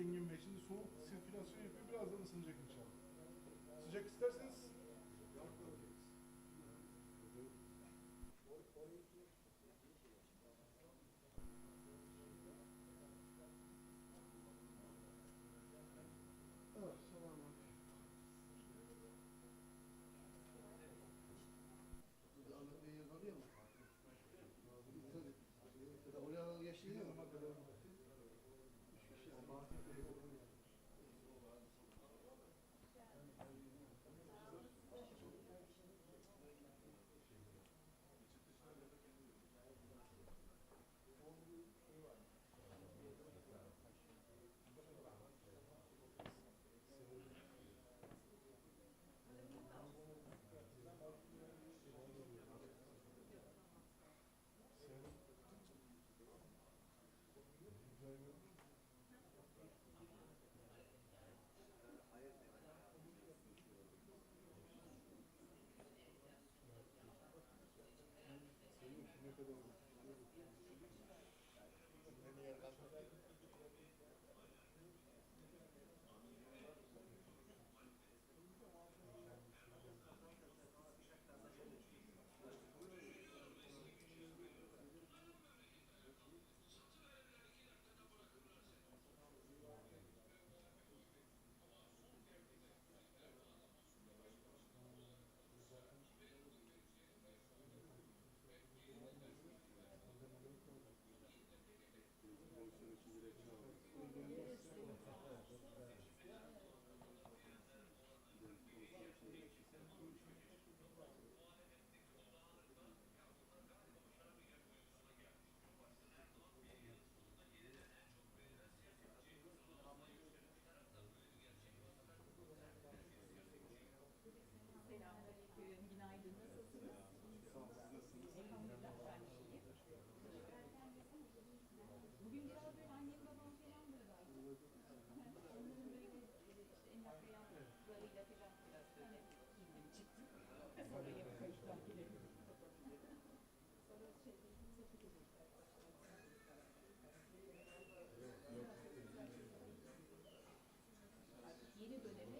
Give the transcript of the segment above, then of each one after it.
in your 그래도 Amen. Yeni dönemi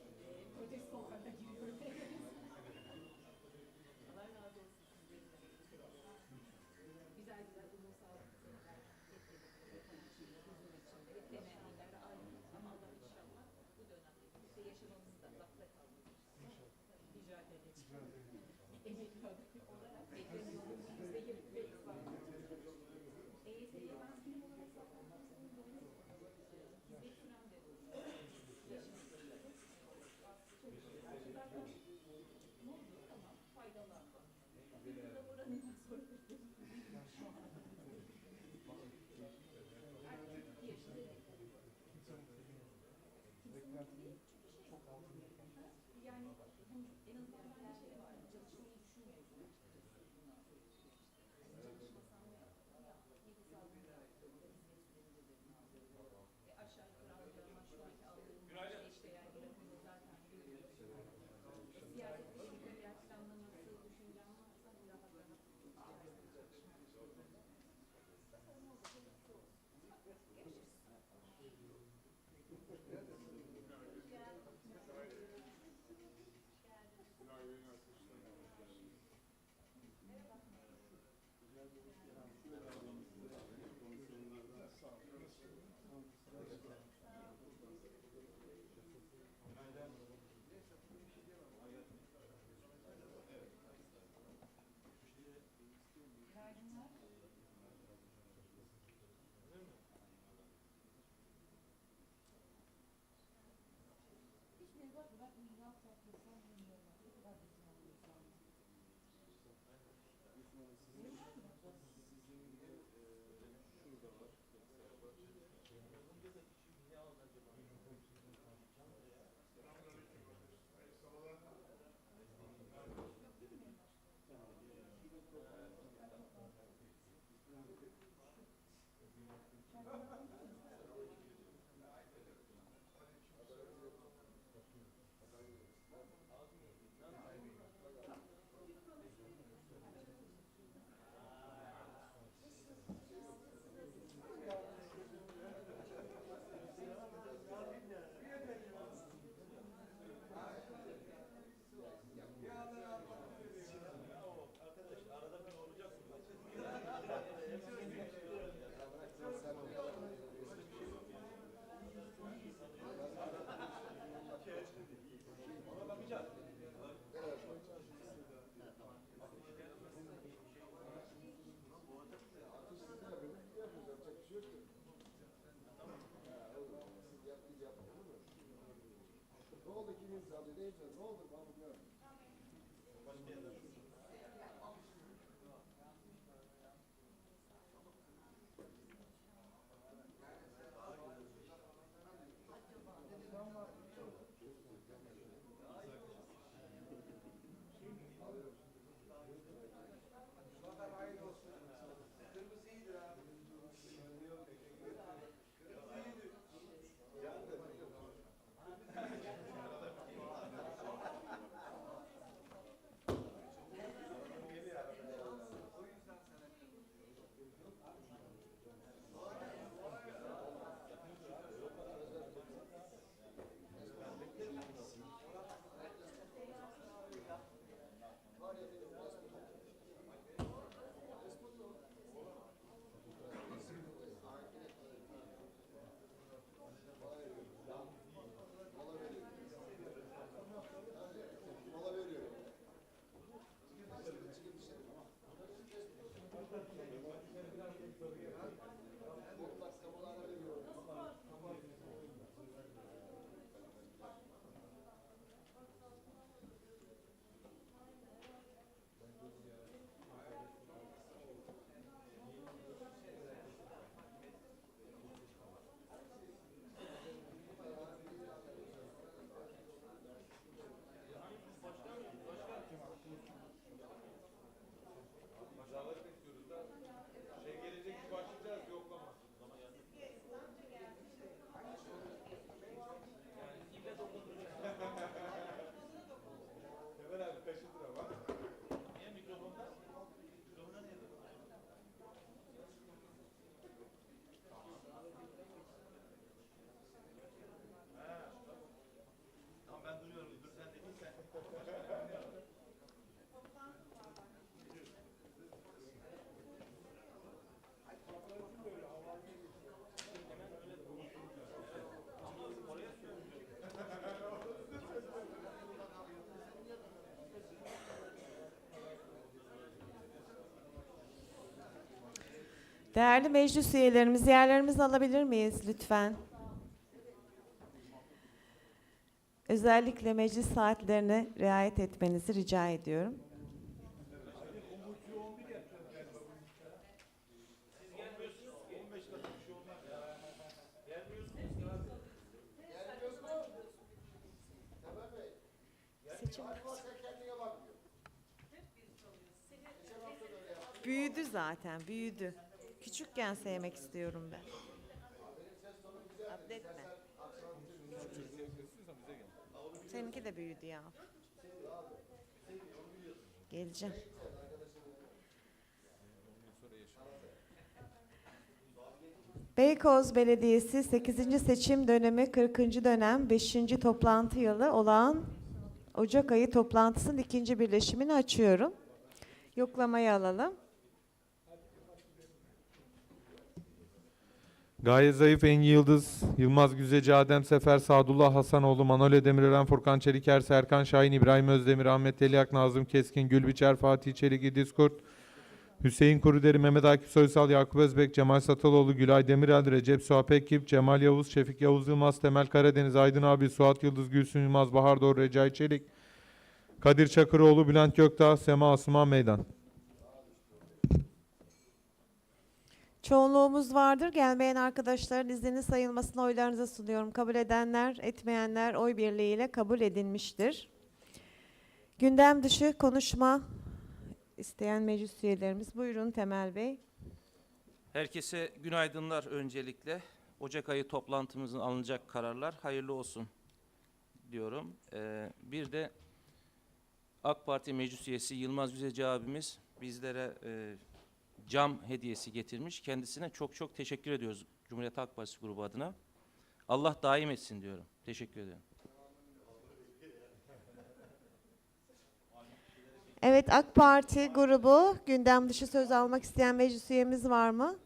Yeah. Günaydın arkadaşlar. Güzel bir Indians of the nature of Northern Mongolia Değerli meclis üyelerimiz, yerlerimizi alabilir miyiz lütfen? Özellikle meclis saatlerine riayet etmenizi rica ediyorum. Büyüdü zaten, büyüdü. Küçükken sevmek istiyorum ben. Atletme. Seninki de büyüdü ya. Geleceğim. Beykoz Belediyesi 8. seçim dönemi 40. dönem 5. toplantı yılı olan Ocak ayı toplantısının ikinci birleşimini açıyorum. Yoklamayı alalım. Gayet zayıf Engin Yıldız, Yılmaz Güzeci, Adem Sefer, Sadullah Hasanoğlu, Manolya Demirören, Furkan Çeliker, Serkan Şahin, İbrahim Özdemir, Ahmet Eliak, Nazım Keskin, Gülbiçer, Fatih Çelik, İdris Kurt, Hüseyin Kuruderi, Mehmet Akif Soysal, Yakup Özbek, Cemal Sataloğlu, Gülay Demirel, Recep Suap Ekip, Cemal Yavuz, Şefik Yavuz Yılmaz, Temel Karadeniz, Aydın Abi, Suat Yıldız, Gülsün Yılmaz, Bahar Doğru, Recai Çelik, Kadir Çakıroğlu, Bülent Gökdağ, Sema Asuman Meydan. Çoğunluğumuz vardır. Gelmeyen arkadaşların izninin sayılmasını oylarınıza sunuyorum. Kabul edenler, etmeyenler oy birliğiyle kabul edilmiştir. Gündem dışı konuşma isteyen meclis üyelerimiz. Buyurun Temel Bey. Herkese günaydınlar öncelikle. Ocak ayı toplantımızın alınacak kararlar hayırlı olsun diyorum. Ee, bir de AK Parti meclis üyesi Yılmaz Güzeci abimiz bizlere e, cam hediyesi getirmiş. Kendisine çok çok teşekkür ediyoruz Cumhuriyet Halk Partisi grubu adına. Allah daim etsin diyorum. Teşekkür ederim. Evet AK Parti grubu gündem dışı söz almak isteyen meclis üyemiz var mı?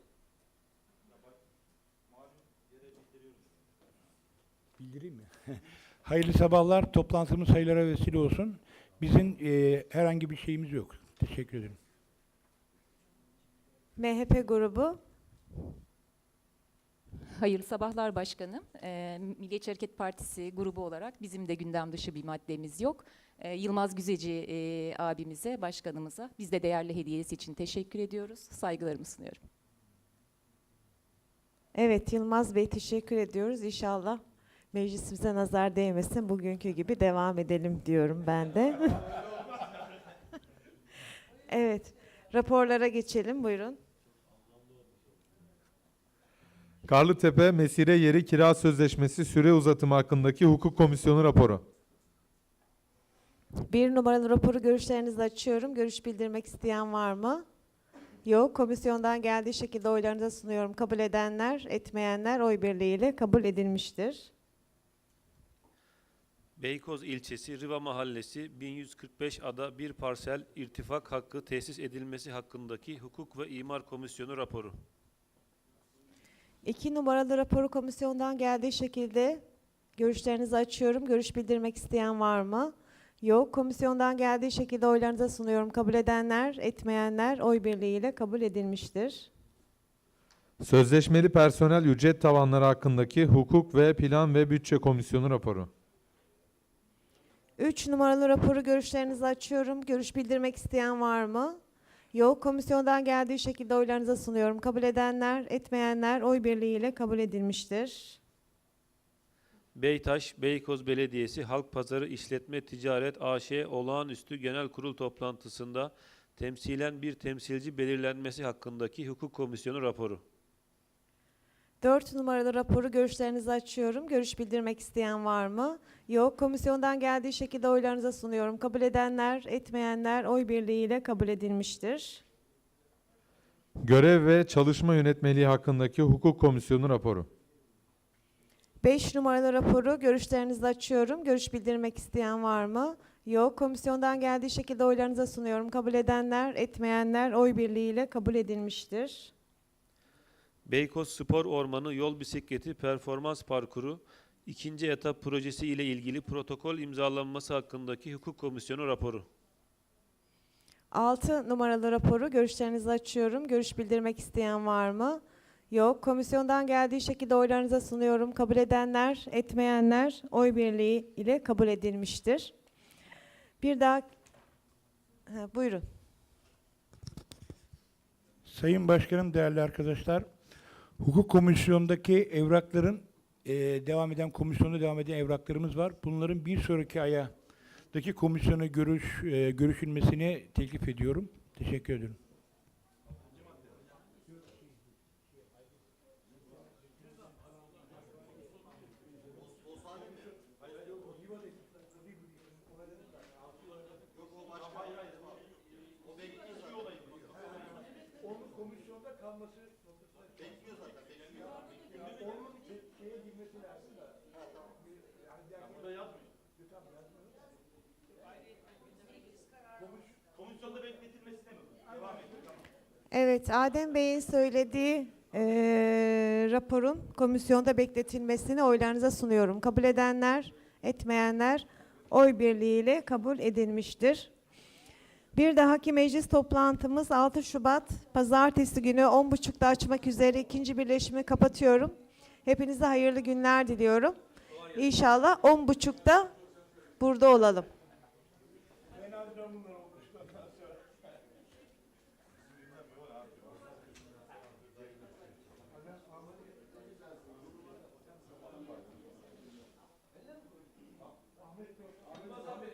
Bildireyim mi? Hayırlı sabahlar. Toplantımız hayırlara vesile olsun. Bizim e, herhangi bir şeyimiz yok. Teşekkür ederim. MHP grubu. Hayırlı sabahlar başkanım. Ee, Milliyetçi Hareket Partisi grubu olarak bizim de gündem dışı bir maddemiz yok. Ee, Yılmaz Güzeci e, abimize, başkanımıza biz de değerli hediyesi için teşekkür ediyoruz. Saygılarımı sunuyorum. Evet Yılmaz Bey teşekkür ediyoruz. İnşallah meclisimize nazar değmesin. Bugünkü gibi devam edelim diyorum ben de. evet. Raporlara geçelim. Buyurun. Karlıtepe Mesire Yeri Kira Sözleşmesi süre uzatımı hakkındaki Hukuk Komisyonu raporu. Bir numaralı raporu görüşlerinizi açıyorum. Görüş bildirmek isteyen var mı? Yok. Komisyondan geldiği şekilde oylarınıza sunuyorum. Kabul edenler, etmeyenler oy birliğiyle kabul edilmiştir. Beykoz ilçesi Riva Mahallesi 1145 ada bir parsel irtifak hakkı tesis edilmesi hakkındaki Hukuk ve İmar Komisyonu raporu. İki numaralı raporu komisyondan geldiği şekilde görüşlerinizi açıyorum. Görüş bildirmek isteyen var mı? Yok. Komisyondan geldiği şekilde oylarınıza sunuyorum. Kabul edenler, etmeyenler oy birliğiyle kabul edilmiştir. Sözleşmeli personel ücret tavanları hakkındaki Hukuk ve Plan ve Bütçe Komisyonu raporu. Üç numaralı raporu görüşlerinizi açıyorum. Görüş bildirmek isteyen var mı? Yok. Komisyondan geldiği şekilde oylarınıza sunuyorum. Kabul edenler, etmeyenler oy birliğiyle kabul edilmiştir. Beytaş Beykoz Belediyesi Halk Pazarı İşletme Ticaret AŞ olağanüstü genel kurul toplantısında temsilen bir temsilci belirlenmesi hakkındaki Hukuk Komisyonu raporu. Dört numaralı raporu görüşlerinizi açıyorum. Görüş bildirmek isteyen var mı? Yok. Komisyondan geldiği şekilde oylarınıza sunuyorum. Kabul edenler, etmeyenler oy birliğiyle kabul edilmiştir. Görev ve çalışma yönetmeliği hakkındaki Hukuk Komisyonu raporu. Beş numaralı raporu görüşlerinizi açıyorum. Görüş bildirmek isteyen var mı? Yok. Komisyondan geldiği şekilde oylarınıza sunuyorum. Kabul edenler, etmeyenler oy birliğiyle kabul edilmiştir. Beykoz Spor Ormanı Yol Bisikleti Performans Parkuru ikinci etap projesi ile ilgili protokol imzalanması hakkındaki Hukuk Komisyonu raporu. 6 numaralı raporu görüşlerinizi açıyorum. Görüş bildirmek isteyen var mı? Yok. Komisyondan geldiği şekilde oylarınıza sunuyorum. Kabul edenler, etmeyenler oy birliği ile kabul edilmiştir. Bir daha Ha, buyurun. Sayın Başkanım, değerli arkadaşlar, Hukuk Komisyonu'ndaki evrakların e, devam eden komisyonda devam eden evraklarımız var. Bunların bir sonraki ayadaki komisyona görüş e, görüşülmesini teklif ediyorum. Teşekkür ederim. Evet, Adem Bey'in söylediği eee, raporun komisyonda bekletilmesini oylarınıza sunuyorum. Kabul edenler, etmeyenler oy birliğiyle kabul edilmiştir. Bir dahaki meclis toplantımız 6 Şubat Pazartesi günü 10.30'da açmak üzere ikinci birleşimi kapatıyorum. Hepinize hayırlı günler diliyorum. İnşallah 10.30'da burada olalım.